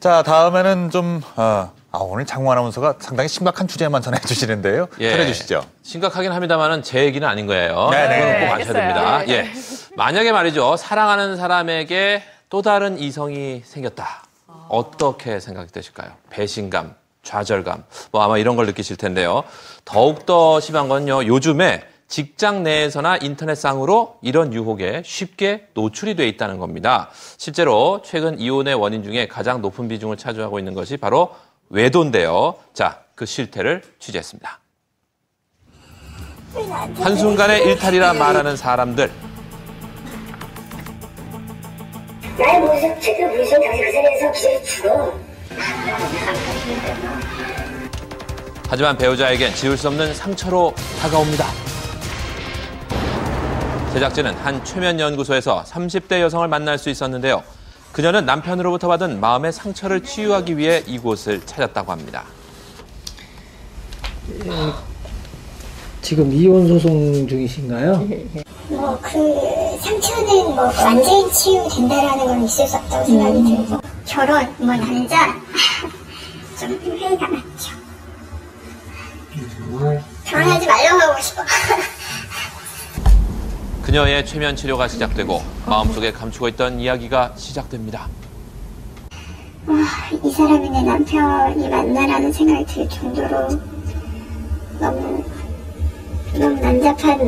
자, 다음에는 좀, 어, 아, 오늘 장관 아나운서가 상당히 심각한 주제만 전해 주시는데요. 예. 전해 주시죠. 심각하긴 합니다만은 제 얘기는 아닌 거예요. 네네. 그건 꼭 아셔야 됩니다. 알겠어요. 예. 만약에 말이죠. 사랑하는 사람에게 또 다른 이성이 생겼다. 어떻게 생각이 되실까요? 배신감, 좌절감, 뭐 아마 이런 걸 느끼실 텐데요. 더욱더 심한 건요. 요즘에 직장 내에서나 인터넷상으로 이런 유혹에 쉽게 노출이 돼 있다는 겁니다. 실제로 최근 이혼의 원인 중에 가장 높은 비중을 차지하고 있는 것이 바로 외도인데요. 자, 그 실태를 취재했습니다. 한순간의 일탈이라 말하는 사람들. 나의 보이시면 당신 그 자리에서 기절이 죽어. 하지만 배우자에겐 지울 수 없는 상처로 다가옵니다. 제작진은 한 최면 연구소에서 30대 여성을 만날 수 있었는데요. 그녀는 남편으로부터 받은 마음의 상처를 치유하기 위해 이곳을 찾았다고 합니다. 지금 이혼 소송 중이신가요? 뭐 그 상처는 뭐 완전히 치유된다라는 건 있을 수 없다고 생각이 들고 결혼 뭐 남자 좀 회의가 많죠. 결혼하지 말라고 하고 싶어. 그녀의 최면 치료가 시작되고 마음속에 감추고 있던 이야기가 시작됩니다. 이 사람이 내 남편이 맞나라는 생각이 들 정도로 너무 너무 난잡한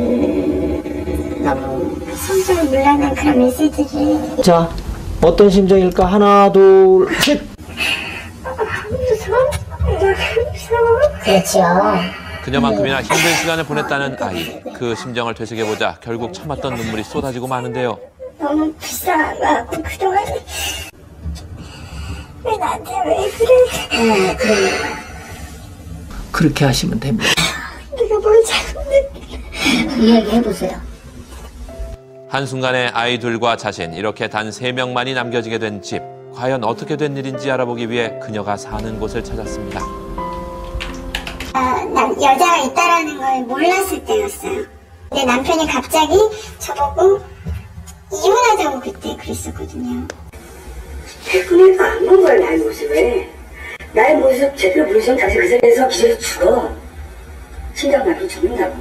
너무 성적문란한 그런 메시지를 자, 어떤 심정일까? 하나, 둘, 셋! 무서워? 무서워? 그렇지요. 그녀만큼이나 힘든 시간을 보냈다는 아이. 그 심정을 되새겨보자 결국 참았던 눈물이 쏟아지고 마는데요. 너무 불쌍하고 그동안에 왜 나한테 왜 그래? 아 그래. 그렇게 하시면 됩니다. 내가 뭘 잘못했길래 이야기해보세요. 한순간에 아이둘과 자신 이렇게 단 세명만이 남겨지게 된 집. 과연 어떻게 된 일인지 알아보기 위해 그녀가 사는 곳을 찾았습니다. 여자가 있다라는 걸 몰랐을 때였어요. 내 남편이 갑자기 저보고 이혼하자고 그때 그랬었거든요. 그러니까 안본 거야 나의 모습을 나의 모습 제대로 보이시면 당신 그 자리에서 기절이 죽어 심장 마비 죽는다고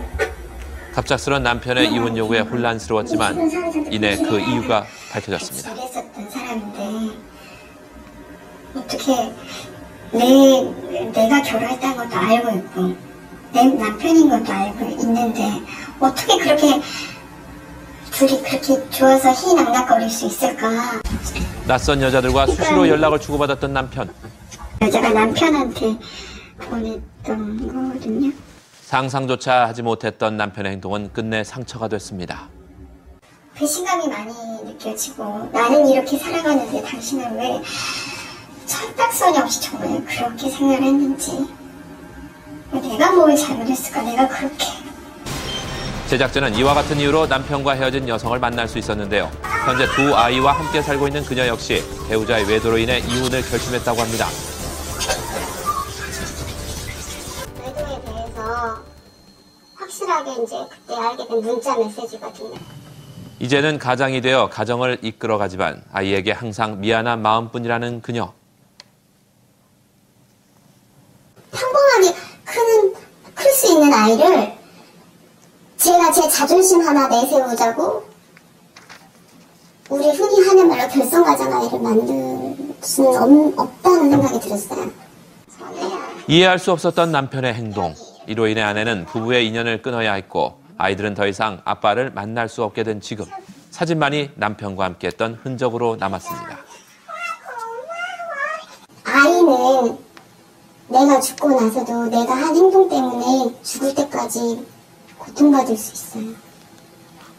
갑작스런 남편의 이혼 요구에 혼란스러웠지만 이내 그 이유가 밝혀졌습니다. 잘했었던 사람인데 어떻게 내 내가 결혼했다는 것도 알고 있고 내 남편인 것도 알고 있는데 어떻게 그렇게 둘이 그렇게 좋아서 희낙낙거릴 수 있을까? 낯선 여자들과 수시로 연락을 주고받았던 남편. 여자가 남편한테 보냈던 거거든요. 상상조차 하지 못했던 남편의 행동은 끝내 상처가 됐습니다. 배신감이 많이 느껴지고 나는 이렇게 살아가는데 당신은 왜 철딱선이 없이 정말 그렇게 생각을 했는지 내가 뭘 잘못했을까 내가 그렇게 제작진은 이와 같은 이유로 남편과 헤어진 여성을 만날 수 있었는데요. 현재 두 아이와 함께 살고 있는 그녀 역시 배우자의 외도로 인해 이혼을 결심했다고 합니다. 외도에 대해서 확실하게 이제 그때 알게 된 문자 메시지거든요. 이제는 가장이 되어 가정을 이끌어가지만 아이에게 항상 미안한 마음뿐이라는 그녀. 평범하게 크는 클 수 있는 아이를 제가 제 자존심 하나 내세우자고 우리 흔히 하는 말로 결성가정 아이를 만들 수는 없, 없다는 생각이 들었어요. 이해할 수 없었던 남편의 행동. 이로 인해 아내는 부부의 인연을 끊어야 했고 아이들은 더 이상 아빠를 만날 수 없게 된 지금. 사진만이 남편과 함께했던 흔적으로 남았습니다. 아이는 내가 죽고 나서도 내가 한 행동 때문에 죽을 때까지 고통받을 수 있어요.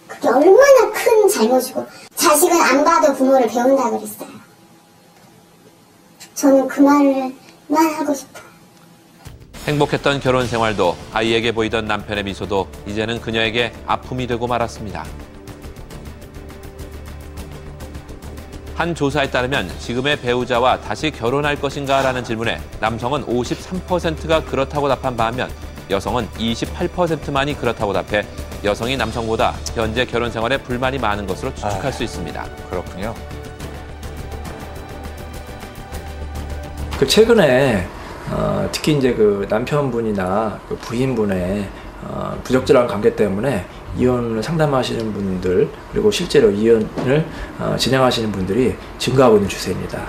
그게 얼마나 큰 잘못이고 자식은 안 봐도 부모를 배운다 그랬어요. 저는 그 말을만 하고 싶어요. 행복했던 결혼 생활도 아이에게 보이던 남편의 미소도 이제는 그녀에게 아픔이 되고 말았습니다. 한 조사에 따르면 지금의 배우자와 다시 결혼할 것인가 라는 질문에 남성은 53%가 그렇다고 답한 반면 여성은 28%만이 그렇다고 답해 여성이 남성보다 현재 결혼 생활에 불만이 많은 것으로 추측할 수 있습니다. 그렇군요. 그 최근에 어, 특히 이제 그 남편분이나 그 부인분의 어, 부적절한 관계 때문에 이혼을 상담하시는 분들 그리고 실제로 이혼을 어, 진행하시는 분들이 증가하고 있는 추세입니다.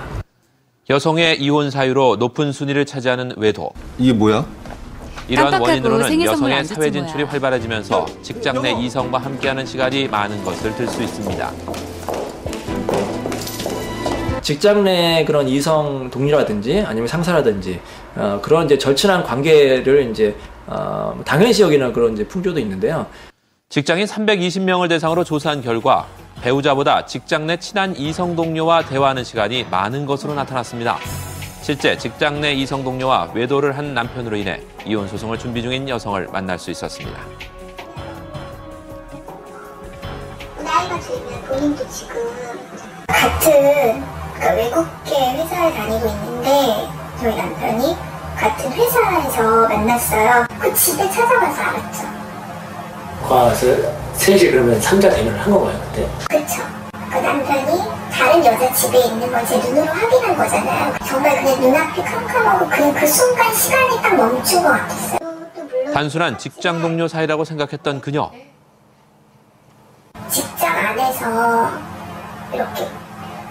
여성의 이혼 사유로 높은 순위를 차지하는 외도. 이게 뭐야? 이러한 원인으로는 여성의 사회. 진출이 활발해지면서 직장 내 이성과 함께하는 시간이 많은 것을 들 수 있습니다. 직장 내 그런 이성 동료라든지 아니면 상사라든지 어, 그런 이제 절친한 관계를 이제 어, 당연시 여기는 그런 이제 풍조도 있는데요. 직장인 320명을 대상으로 조사한 결과 배우자보다 직장 내 친한 이성 동료와 대화하는 시간이 많은 것으로 나타났습니다. 실제 직장 내 이성 동료와 외도를 한 남편으로 인해 이혼 소송을 준비 중인 여성을 만날 수 있었습니다. 나이가 들면 본인도 지금 같은 그 외국계 회사에 다니고 있는데 저희 남편이 같은 회사에서 만났어요. 그 집에 찾아가서 알았죠. 와서 셋이 그러면 삼자 대면을 한 건가요 그때? 그쵸. 그 남편이 다른 여자 집에 있는 걸 제 눈으로 확인한 거잖아요. 정말 그냥 눈앞이 캄캄하고 그, 그 순간 시간이 딱 멈춘 것 같았어요. 단순한 직장 동료 사이라고 생각했던 그녀. 직장 안에서 이렇게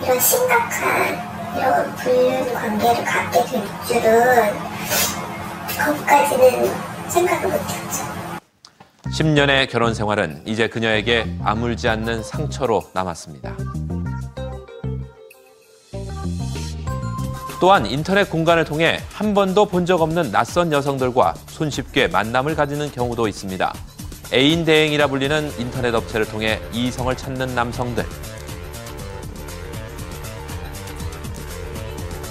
이런 심각한 이런 불륜 관계를 갖게 될 줄은 거기까지는 생각을 못했죠. 10년의 결혼 생활은 이제 그녀에게 아물지 않는 상처로 남았습니다. 또한 인터넷 공간을 통해 한 번도 본 적 없는 낯선 여성들과 손쉽게 만남을 가지는 경우도 있습니다. 애인 대행이라 불리는 인터넷 업체를 통해 이성을 찾는 남성들.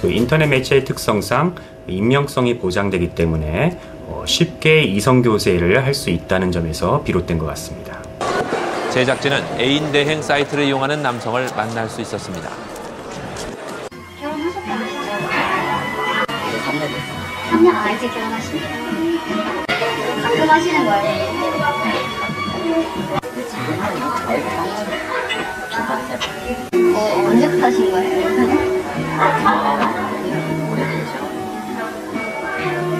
그 인터넷 매체의 특성상 익명성이 보장되기 때문에 어, 쉽게 이성 교세를 할 수 있다는 점에서 비롯된 것 같습니다. 제작진은 애인 대행 사이트를 이용하는 남성을 만날 수 있었습니다. 결혼하셨다는 거죠? 3년 아 이제 결혼하시네요. 가끔 하시는 거예요? 어, 언제부터 하신 거예요?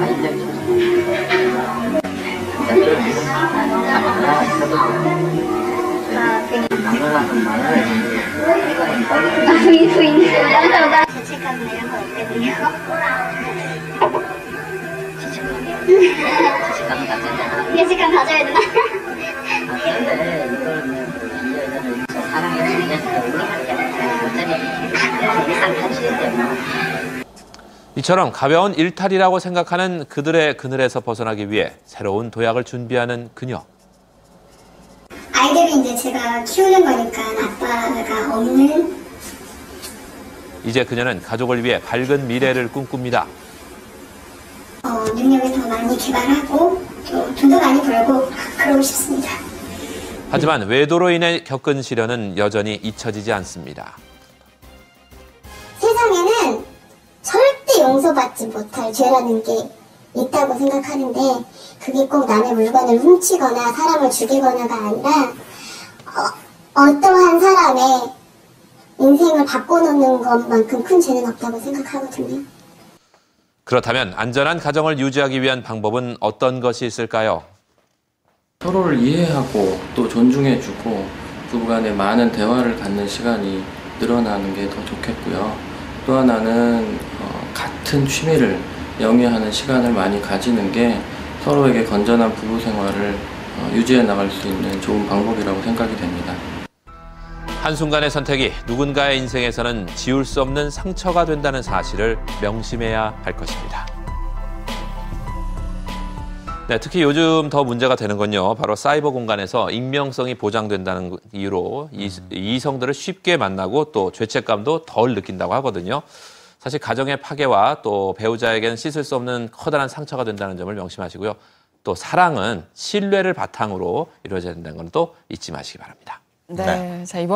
아, 부인 남자보다 죄책감 내는 거 없거든요. 죄책감 가져야 죄책감 가져야 되나? 이처럼 가벼운 일탈이라고 생각하는 그들의 그늘에서 벗어나기 위해 새로운 도약을 준비하는 그녀. 아이들은 이제 제가 키우는 거니까 아빠가 없는 이제 그녀는 가족을 위해 밝은 미래를 꿈꿉니다. 어, 능력을 더 많이 개발하고 또 돈도 많이 벌고 그러고 싶습니다. 하지만 외도로 인해 겪은 시련은 여전히 잊혀지지 않습니다. 용서받지 못할 죄라는 게 있다고 생각하는데 그게 꼭 남의 물건을 훔치거나 사람을 죽이거나가 아니라 어, 어떠한 사람의 인생을 바꿔놓는 것만큼 큰 죄는 없다고 생각하거든요. 그렇다면 안전한 가정을 유지하기 위한 방법은 어떤 것이 있을까요? 서로를 이해하고 또 존중해주고 부부 간에 많은 대화를 갖는 시간이 늘어나는 게 더 좋겠고요. 또 하나는 어, 같은 취미를 영위하는 시간을 많이 가지는 게 서로에게 건전한 부부 생활을 어, 유지해 나갈 수 있는 좋은 방법이라고 생각이 됩니다. 한순간의 선택이 누군가의 인생에서는 지울 수 없는 상처가 된다는 사실을 명심해야 할 것입니다. 네, 특히 요즘 더 문제가 되는 건요. 바로 사이버 공간에서 익명성이 보장된다는 이유로 이, 이성들을 쉽게 만나고 또 죄책감도 덜 느낀다고 하거든요. 사실 가정의 파괴와 또 배우자에게는 씻을 수 없는 커다란 상처가 된다는 점을 명심하시고요. 또 사랑은 신뢰를 바탕으로 이루어져야 된다는 건 또 잊지 마시기 바랍니다. 네. 자, 이번